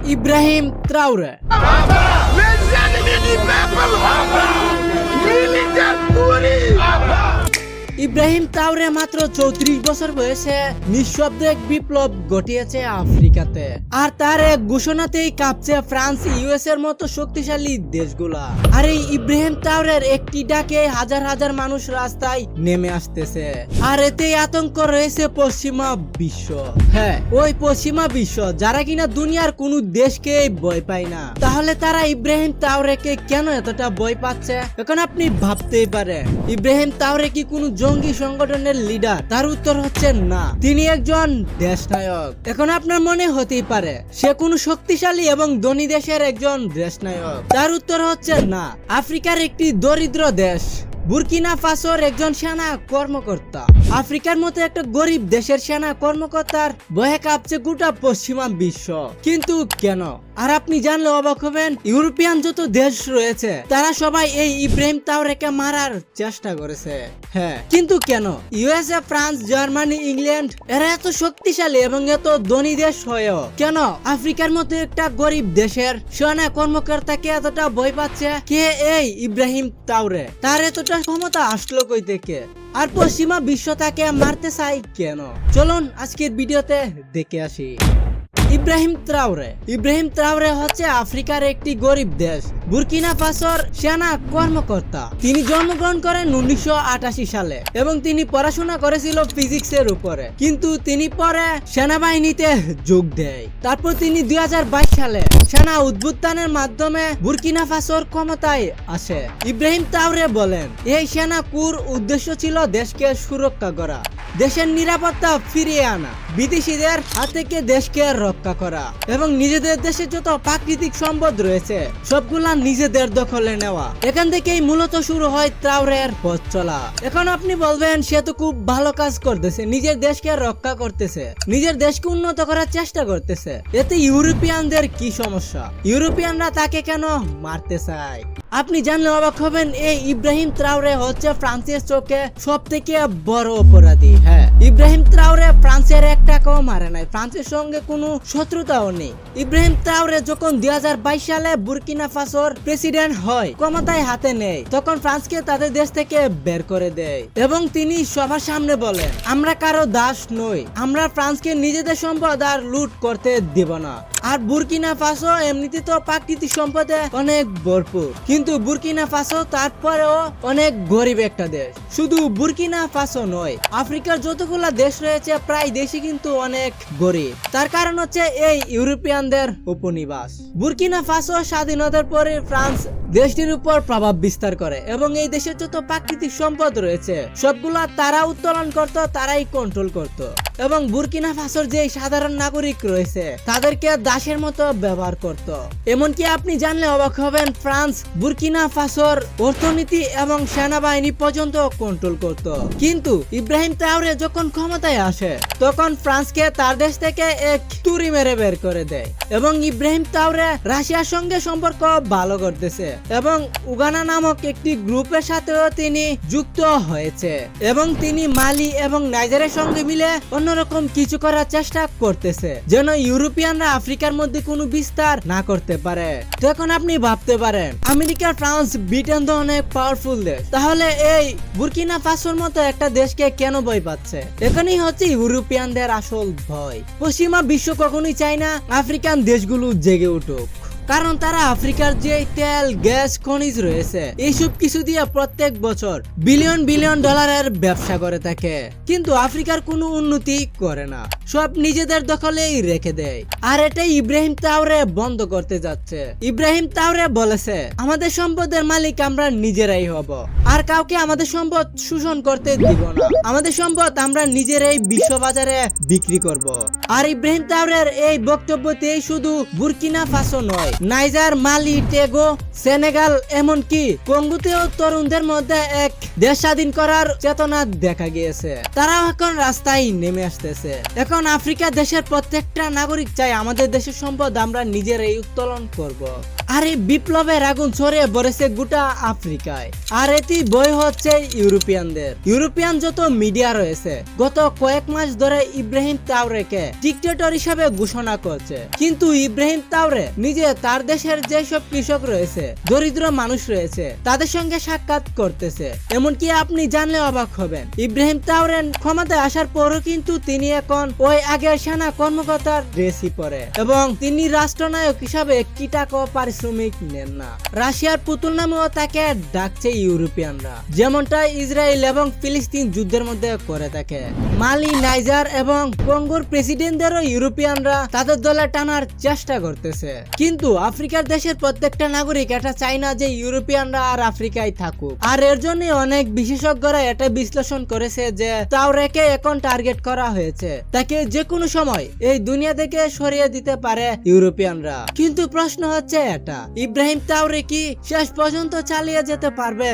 Ibrahim ত্রাউরে Les ennemis du peuple Militaire Ibrahim তাওরে মাত্র চৌত্রিশ বছর বয়সে নিঃশব্দে এক বিপ্লব ঘটিয়েছে আফ্রিকাতে। আর তার এক ঘোষণাতেই কাঁপছে ফ্রান্স ইউএস এর মতো শক্তিশালী দেশগুলা। আর এই ইব্রাহিম তাওরের একটি ডাকে হাজার হাজার মানুষ রাস্তায় নেমে আসতেছে। আর এতেই আতঙ্ক রয়েছে পশ্চিমা বিশ্ব। হ্যাঁ ওই পশ্চিমা বিশ্ব, যারা কিনা দুনিয়ার কোনো দেশকে ভয় পায় না। তাহলে তারা ইব্রাহিম তাওরেকে কেন এতটা ভয় পাচ্ছে? এখন আপনি ভাবতেই পারেন, ইব্রাহিম তাওরে কি কোনো জঙ্গি সংগঠনের লিডার তার উত্তর হচ্ছে না। তিনি একজন দেশনায়ক। এখন আপনার মনে হতেই পারে, সে কোনো শক্তিশালী এবং ধনী দেশের একজন দেশনায়ক। তার উত্তর হচ্ছে না। আফ্রিকার একটি দরিদ্র দেশ, বুরকিনা ফাসোর একজন সেনা কর্মকর্তা। আফ্রিকার মতো একটা গরিব দেশের সেনা কর্মকর্তার বহে কাঁপছে গোটা পশ্চিমা বিশ্ব। কিন্তু কেন? আর আপনি জানলে অবাক হবেন, ইউরোপিয়ান যত দেশ রয়েছে, তারা সবাই এই ইব্রাহিম তাওরেকে মারার চেষ্টা করেছে। হ্যাঁ কিন্তু কেন? ইউএসএ, ফ্রান্স, জার্মানি, ইংল্যান্ড, এরা এত শক্তিশালী এবং এত ধনী দেশ হয়েও কেন? আফ্রিকার মতো একটা গরিব দেশের সেনা কর্মকর্তাকে এতটা ভয় পাচ্ছে কে এই ইব্রাহিম তাওরে? তার এতটা ক্ষমতা আসলো কই থেকে? আর পশ্চিমা বিশ্ব তাকে মারতে চাই কেন? চলুন আজকের ভিডিওতে দেখে আসি। ইব্রাহিম ত্রাউরে। ইব্রাহিম ত্রাউরে হচ্ছে আফ্রিকার একটি গরিব দেশ। বুরকিনা ফাসোর সেনা কর্মকর্তা। তিনি জন্মগ্রহণ করেন উনিশশো সালে এবং তিনি পড়াশোনা করেছিল ফিজিক্সের উপরে। কিন্তু তিনি পরে সেনাবাহিনীতে যোগ দেয়। তারপর তিনি দুই হাজার বাইশ সালে সেনা উদ্বুত্থানের মাধ্যমে বুরকিনা ফাসোর ক্ষমতায় আসে। ইব্রাহিম তাওরে বলেন, এই সেনা কুর উদ্দেশ্য ছিল দেশকে সুরক্ষা করা। দেশের নিরাপত্তা ফিরিয়ে আনা, বিদেশিদের হাত থেকে দেশকে রক্ষা করা এবং নিজেদের দেশে যত প্রাকৃতিক সম্পদ রয়েছে, সবগুলা নিজেদের দখলে নেওয়া। এখান থেকেই মূলত শুরু হয় ত্রাউরের পথ চলা। এখন আপনি বলবেন, সে তো খুব ভালো কাজ করতেছে, নিজের দেশকে রক্ষা করতেছে, নিজের দেশকে উন্নত করার চেষ্টা করতেছে। এতে ইউরোপিয়ানদের কি সমস্যা? ইউরোপিয়ানরা তাকে কেন মারতে চায়? আপনি জানলে অবাক হবেন এই ইব্রাহিম ত্রাউরে হচ্ছে ফ্রান্সের চোখে সব থেকে বড় অপরাধী। হ্যাঁ। ইব্রাহিম ত্রাউরে ফ্রান্সের এক টাকাও মারে নাই ফ্রান্সের সঙ্গে কোনো শত্রুতাও নেই। ইব্রাহিম ত্রাউরে যখন দুই সালে বুরকিনা ফাসোর প্রেসিডেন্ট হয় ক্ষমতায় হাতে নেয় তখন ফ্রান্সকে তাদের দেশ থেকে বের করে দেয় এবং তিনি সবার সামনে বলেন আমরা কারও দাস নই আমরা ফ্রান্সকে নিজেদের সম্পদ আর লুট করতে দেব না। আর বুরকিনা ফাসো এমনিতে তো প্রাকৃতিক সম্পদে অনেক ভরপুর কিন্তু বুরকিনা ফাসো তারপরেও অনেক গরিব একটা দেশ। শুধু বুর্কিনা ফাসো নয়, আফ্রিকার যতগুলা দেশ রয়েছে, প্রায় দেশই কিন্তু অনেক গরিব। তার কারণ হচ্ছে এই ইউরোপিয়ানদের উপনিবাস। বুর্কিনা ফাসো স্বাধীনতার পরে ফ্রান্স দেশটির উপর প্রভাব বিস্তার করে এবং এই দেশের যত প্রাকৃতিক সম্পদ রয়েছে, সবগুলা তারা উত্তোলন করত, তারাই কন্ট্রোল করত। এবং বুরকিনা ফাসোর যে সাধারণ নাগরিক রয়েছে, তাদেরকে দাসের মতো ব্যবহার করত। এমনকি আপনি জানলে অবাক হবেন, ফ্রান্স বুরকিনা ফাসোর অর্থনীতি এবং সেনাবাহিনী পর্যন্ত কন্ট্রোল করত। কিন্তু ইব্রাহিম তাওরে যখন ক্ষমতায় আসে, তখন ফ্রান্সকে তার দেশ থেকে এক তুরি মেরে বের করে দেয় এবং ইব্রাহিম তাওরে রাশিয়ার সঙ্গে সম্পর্ক ভালো করতেছে। এবং উগানা নামক একটি গ্রুপের সাথেও তিনি যুক্ত হয়েছে। এবং তিনি মালি এবং নাইজারের সঙ্গে মিলে অন্যরকম কিছু করার চেষ্টা করতেছে, যেন ইউরোপিয়ানরা আফ্রিকার মধ্যে কোনো বিস্তার না করতে পারে। তো এখন আপনি ভাবতে পারেন, আমেরিকা, ফ্রান্স, ব্রিটেন তো অনেক পাওয়ারফুল দেশ। তাহলে এই বুর্কিনা ফাসোর মতো একটা দেশকে কেন ভয় পাচ্ছে? এখানেই হচ্ছে ইউরোপিয়ানদের আসল ভয়। পশ্চিমা বিশ্ব কখনোই চায় না আফ্রিকান দেশগুলো জেগে উঠুক। কারণ তারা আফ্রিকার যে তেল, গ্যাস, খনিজ রয়েছে এইসব কিছু দিয়ে প্রত্যেক বছর বিলিয়ন বিলিয়ন ডলারের ব্যবসা করে থাকে। কিন্তু আফ্রিকার কোনো উন্নতি করে না। সব নিজেদের দখলেই রেখে দেয়। আর এটাই ইব্রাহিম তাওরে বন্ধ করতে যাচ্ছে। ইব্রাহিম তাওরে বলেছে, আমাদের সম্পদের মালিক আমরা নিজেরাই হব। আর কাউকে আমাদের সম্পদ শোষণ করতে দিব না। আমাদের সম্পদ আমরা নিজেরাই বিশ্ববাজারে বিক্রি করব। আর ইব্রাহিম তাওরের এই বক্তব্যতেই শুধু বুরকিনা ফাসো নয় নাইজার, মালি, টেগো, সেনেগাল, এমনকি কঙ্গুতেও তরুণদের মধ্যে এক দেশ স্বাধীন করার চেতনা দেখা গিয়েছে। তারাও এখন রাস্তায় নেমে আসতেছে। এখন আফ্রিকা দেশের প্রত্যেকটা নাগরিক চাই আমাদের দেশের সম্পদ আমরা নিজেরাই উত্তোলন করব। আর এই বিপ্লবের আগুন ছড়িয়ে পড়েছে গোটা আফ্রিকায়। আর এটি বই হচ্ছে ইউরোপিয়ানদের। ইউরোপিয়ান যত মিডিয়া রয়েছে, গত কয়েক মাস ধরে ইব্রাহিম তাওরেকে ডিক্টেটর হিসাবে ঘোষণা করছে। কিন্তু ইব্রাহিম তাওরে নিজে তার দেশের যেসব কৃষক রয়েছে, দরিদ্র মানুষ রয়েছে, তাদের সঙ্গে সাক্ষাৎ করতেছে। এমনকি আপনি জানলে অবাক হবেন। ইব্রাহিম তাওরেন ক্ষমতায় আসার পরও কিন্তু তিনি এখন ওই আগের সেনা কর্মকর্তার ড্রেসই পরে এবং তিনি রাষ্ট্রনায়ক হিসাবে একটি টাকাও পারিশ্রমিক নেন না। রাশিয়ার পুতুল নামেও তাকে ডাকছে ইউরোপিয়ানরা। যেমনটা ইসরায়েল এবং ফিলিস্তিন যুদ্ধের মধ্যে করে থাকে। মালি, নাইজার এবং কঙ্গোর প্রেসিডেন্টদেরও ইউরোপিয়ানরা তাদের দলে টানার চেষ্টা করতেছে। কিন্তু আফ্রিকার দেশের প্রত্যেকটা নাগরিক, এটা চায় না যে ইউরোপিয়ানরা আর আফ্রিকায় থাকুক। আর এর জন্য অনেক বিশেষজ্ঞরা এটা বিশ্লেষণ করেছে যে তাওরেকে এখন টার্গেট করা হয়েছে। তাকে যে কোনো সময় এই দুনিয়া থেকে সরিয়ে দিতে পারে ইউরোপিয়ানরা। কিন্তু প্রশ্ন হচ্ছে এটা, ইব্রাহিম তাওরে কি শেষ পর্যন্ত চালিয়ে যেতে পারবে?